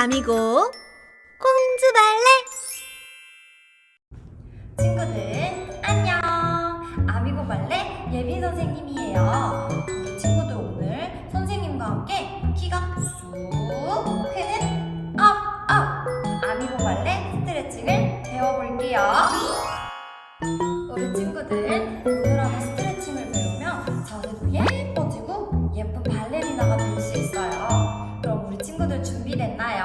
아미고 공주발레. 친구들 안녕. 아미고 발레 예비 선생님이에요. 우리 친구들 오늘 선생님과 함께 키가 쑥 크는 업업 아미고 발레 스트레칭을 배워볼게요. 우리 친구들 오늘하고 스트레칭을 배우면 자세도 예뻐지고 예쁜 발레리나가 될 수 있어요. 그럼 우리 친구들 준비됐나요?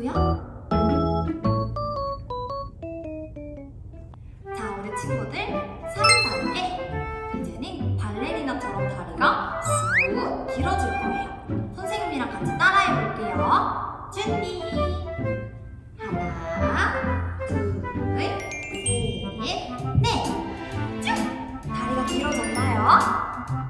하고요. 자, 우리 친구들 3단계. 이제는 발레리나처럼 다리가 쑥 길어질 거예요. 선생님이랑 같이 따라해 볼게요. 준비. 하나, 둘, 셋, 넷. 쭉! 다리가 길어졌나요?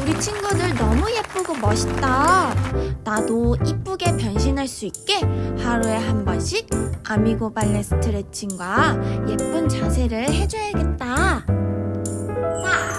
우리 친구들 너무 예쁘고 멋있다. 나도 이쁘게 변신할 수 있게 하루에 한 번씩 아미고 발레 스트레칭과 예쁜 자세를 해줘야겠다. 자,